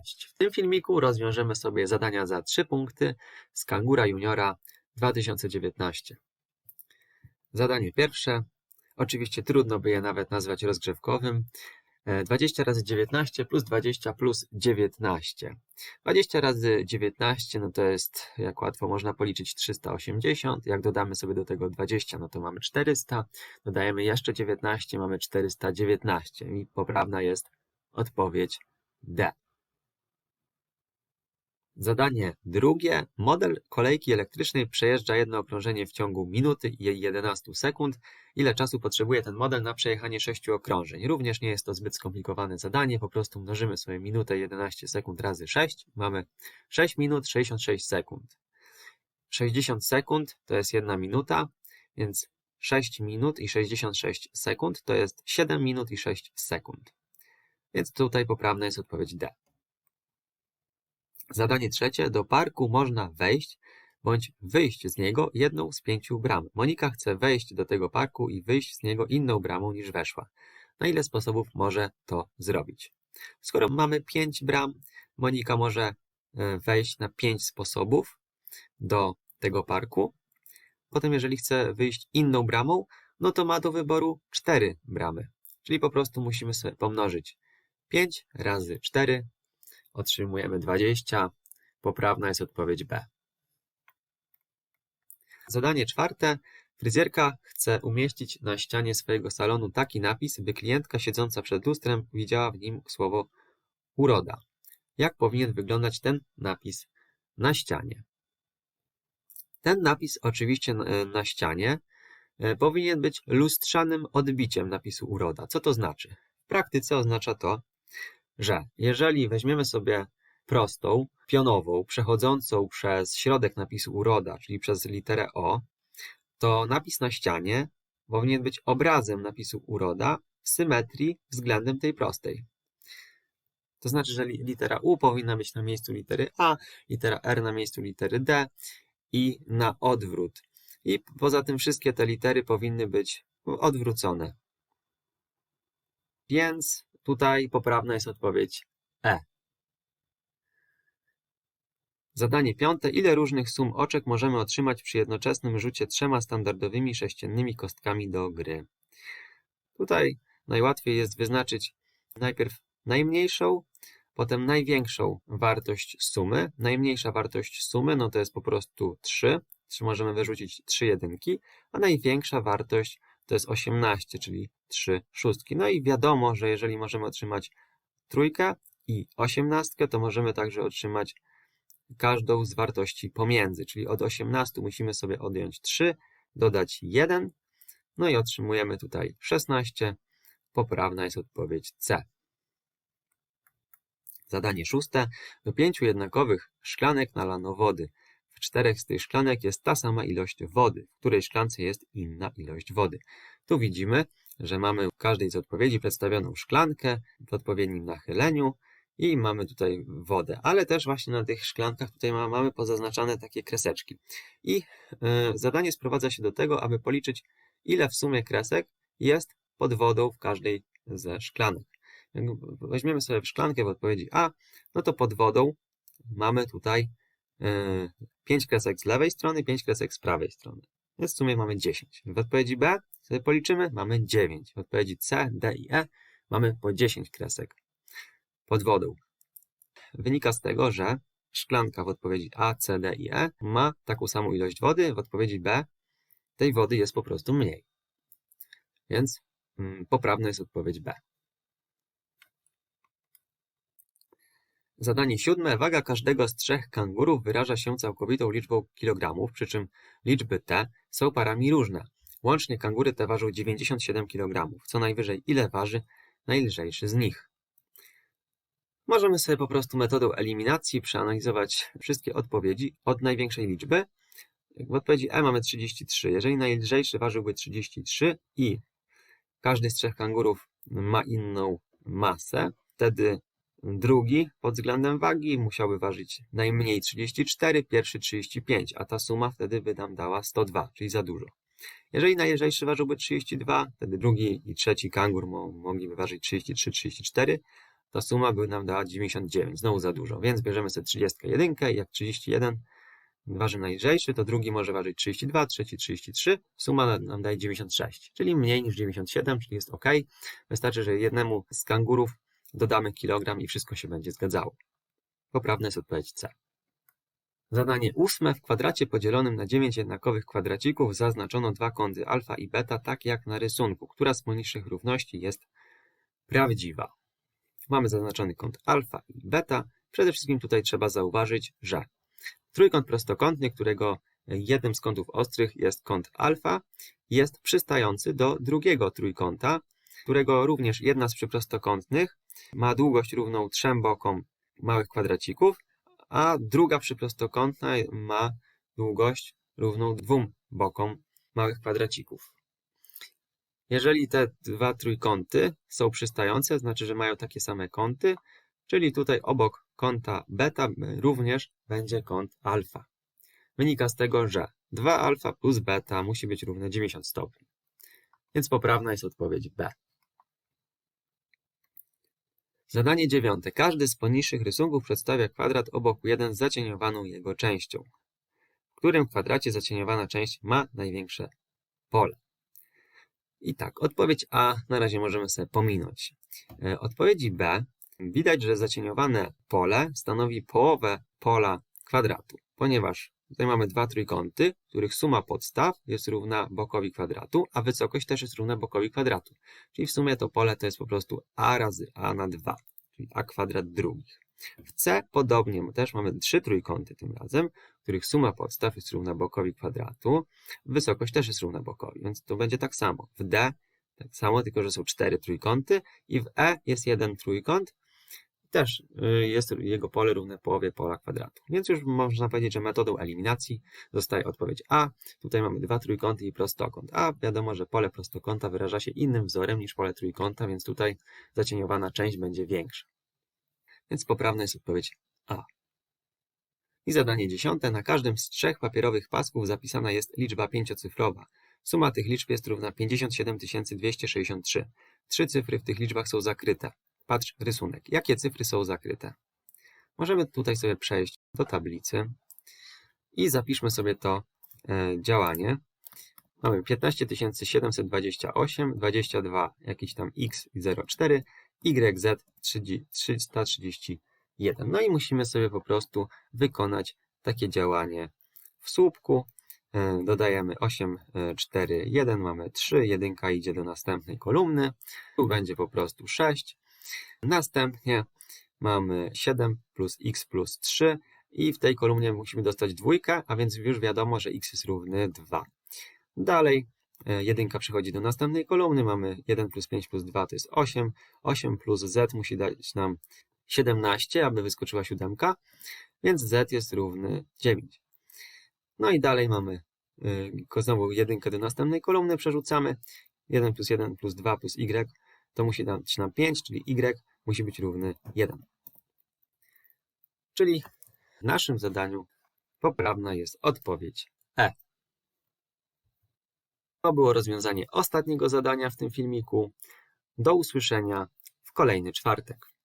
Cześć! W tym filmiku rozwiążemy sobie zadania za 3 punkty z Kangura Juniora 2019. Zadanie pierwsze. Oczywiście trudno by je nawet nazwać rozgrzewkowym. E, 20 razy 19 plus 20 plus 19. 20 razy 19 no to jest, jak łatwo można policzyć, 380. Jak dodamy sobie do tego 20, no to mamy 400. Dodajemy jeszcze 19, mamy 419. I poprawna jest odpowiedź D. Zadanie drugie. Model kolejki elektrycznej przejeżdża jedno okrążenie w ciągu minuty i 11 sekund. Ile czasu potrzebuje ten model na przejechanie 6 okrążeń? Również nie jest to zbyt skomplikowane zadanie, po prostu mnożymy sobie minutę i 11 sekund razy 6. Mamy 6 minut 66 sekund. 60 sekund to jest 1 minuta, więc 6 minut i 66 sekund to jest 7 minut i 6 sekund. Więc tutaj poprawna jest odpowiedź D. Zadanie trzecie. Do parku można wejść bądź wyjść z niego jedną z pięciu bram. Monika chce wejść do tego parku i wyjść z niego inną bramą niż weszła. Na ile sposobów może to zrobić? Skoro mamy pięć bram, Monika może e, wejść na pięć sposobów do tego parku. Potem, jeżeli chce wyjść inną bramą, no to ma do wyboru cztery bramy. Czyli po prostu musimy sobie pomnożyć 5 razy 4 otrzymujemy 20. Poprawna jest odpowiedź B. Zadanie czwarte. Fryzjerka chce umieścić na ścianie swojego salonu taki napis, by klientka siedząca przed lustrem widziała w nim słowo uroda. Jak powinien wyglądać ten napis na ścianie? Ten napis oczywiście na ścianie e, powinien być lustrzanym odbiciem napisu uroda. Co to znaczy? W praktyce oznacza to, że jeżeli weźmiemy sobie prostą, pionową, przechodzącą przez środek napisu uroda, czyli przez literę O, to napis na ścianie powinien być obrazem napisu uroda w symetrii względem tej prostej. To znaczy, że litera U powinna być na miejscu litery A, litera R na miejscu litery D i na odwrót. I poza tym wszystkie te litery powinny być odwrócone. Więc Tutaj poprawna jest odpowiedź E. Zadanie piąte. Ile różnych sum oczek możemy otrzymać przy jednoczesnym rzucie trzema standardowymi sześciennymi kostkami do gry? Tutaj najłatwiej jest wyznaczyć najpierw najmniejszą, potem największą wartość sumy. Najmniejsza wartość sumy no to jest po prostu 3, czy możemy wyrzucić 3 jedynki, a największa wartość to jest 18, czyli 3 szóstki. No i wiadomo, że jeżeli możemy otrzymać trójkę i osiemnastkę, to możemy także otrzymać każdą z wartości pomiędzy, czyli od 18 musimy sobie odjąć 3, dodać 1, no i otrzymujemy tutaj 16. Poprawna jest odpowiedź C. Zadanie szóste. Do pięciu jednakowych szklanek nalano wody. W czterech z tych szklanek jest ta sama ilość wody, w której szklance jest inna ilość wody. Tu widzimy, że mamy w każdej z odpowiedzi przedstawioną szklankę w odpowiednim nachyleniu i mamy tutaj wodę, ale też właśnie na tych szklankach tutaj mamy pozaznaczane takie kreseczki. I e, zadanie sprowadza się do tego, aby policzyć, ile w sumie kresek jest pod wodą w każdej ze szklanek. Jak weźmiemy sobie szklankę w odpowiedzi A, no to pod wodą mamy tutaj 5 e, kresek z lewej strony, 5 kresek z prawej strony. Więc w sumie mamy 10. W odpowiedzi B sobie policzymy, mamy 9. W odpowiedzi C, D i E mamy po 10 kresek pod wodą. Wynika z tego, że szklanka w odpowiedzi A, C, D i E ma taką samą ilość wody, w odpowiedzi B tej wody jest po prostu mniej. Więc mm, poprawna jest odpowiedź B. Zadanie siódme. Waga każdego z trzech kangurów wyraża się całkowitą liczbą kilogramów, przy czym liczby te są parami różne. Łącznie kangury te ważą 97 kg. Co najwyżej ile waży najlżejszy z nich? Możemy sobie po prostu metodą eliminacji przeanalizować wszystkie odpowiedzi od największej liczby. W odpowiedzi E mamy 33. Jeżeli najlżejszy ważyłby 33 i każdy z trzech kangurów ma inną masę, wtedy Drugi pod względem wagi musiałby ważyć najmniej 34, pierwszy 35, a ta suma wtedy by nam dała 102, czyli za dużo. Jeżeli najlżejszy ważyłby 32, wtedy drugi i trzeci kangur mogliby ważyć 33, 34, ta suma by nam dała 99, znowu za dużo, więc bierzemy sobie 31 i jak 31 waży najlżejszy, to drugi może ważyć 32, trzeci 33, suma na- nam daje 96, czyli mniej niż 97, czyli jest ok. Wystarczy, że jednemu z kangurów dodamy kilogram i wszystko się będzie zgadzało. Poprawna jest odpowiedź C. Zadanie ósme. W kwadracie podzielonym na 9 jednakowych kwadracików zaznaczono dwa kąty alfa i beta, tak jak na rysunku. Która z poniższych równości jest prawdziwa? Mamy zaznaczony kąt alfa i beta. Przede wszystkim tutaj trzeba zauważyć, że trójkąt prostokątny, którego jednym z kątów ostrych jest kąt alfa, jest przystający do drugiego trójkąta, którego również jedna z przyprostokątnych ma długość równą trzem bokom małych kwadracików, a druga przyprostokątna ma długość równą dwóm bokom małych kwadracików. Jeżeli te dwa trójkąty są przystające, znaczy, że mają takie same kąty, czyli tutaj obok kąta beta również będzie kąt alfa. Wynika z tego, że 2 alfa plus beta musi być równe 90 stopni. Więc poprawna jest odpowiedź B. Zadanie dziewiąte. Każdy z poniższych rysunków przedstawia kwadrat o boku 1 z zacieniowaną jego częścią. W którym kwadracie zacieniowana część ma największe pole? I tak, odpowiedź A na razie możemy sobie pominąć. E, Odpowiedzi B widać, że zacieniowane pole stanowi połowę pola kwadratu, ponieważ tutaj mamy dwa trójkąty, których suma podstaw jest równa bokowi kwadratu, a wysokość też jest równa bokowi kwadratu. Czyli w sumie to pole to jest po prostu a razy a na 2, czyli a kwadrat drugich. W C podobnie też mamy trzy trójkąty tym razem, których suma podstaw jest równa bokowi kwadratu, wysokość też jest równa bokowi, więc to będzie tak samo. W D tak samo, tylko że są cztery trójkąty i w E jest jeden trójkąt, też y, jest jego pole równe połowie pola kwadratu. Więc już można powiedzieć, że metodą eliminacji zostaje odpowiedź A. Tutaj mamy dwa trójkąty i prostokąt. A wiadomo, że pole prostokąta wyraża się innym wzorem niż pole trójkąta, więc tutaj zacieniowana część będzie większa. Więc poprawna jest odpowiedź A. I zadanie dziesiąte. Na każdym z trzech papierowych pasków zapisana jest liczba pięciocyfrowa. Suma tych liczb jest równa 57 263. Trzy cyfry w tych liczbach są zakryte. Patrz rysunek. Jakie cyfry są zakryte? Możemy tutaj sobie przejść do tablicy i zapiszmy sobie to e, działanie. Mamy 15 728, 22 jakiś tam x i 0,4, YZ 331. No i musimy sobie po prostu wykonać takie działanie w słupku. E, Dodajemy 8, 4, 1, mamy 3, jedynka idzie do następnej kolumny. Tu będzie po prostu 6. Następnie mamy 7 plus x plus 3 i w tej kolumnie musimy dostać dwójkę, a więc już wiadomo, że x jest równy 2. Dalej e, jedynka przechodzi do następnej kolumny, mamy 1 plus 5 plus 2 to jest 8, 8 plus z musi dać nam 17, aby wyskoczyła siódemka, więc z jest równy 9. No i dalej mamy y, znowu jedynkę do następnej kolumny przerzucamy, 1 plus 1 plus 2 plus y to musi dać nam 5, czyli y musi być równy 1. Czyli w naszym zadaniu poprawna jest odpowiedź E. To było rozwiązanie ostatniego zadania w tym filmiku. Do usłyszenia w kolejny czwartek.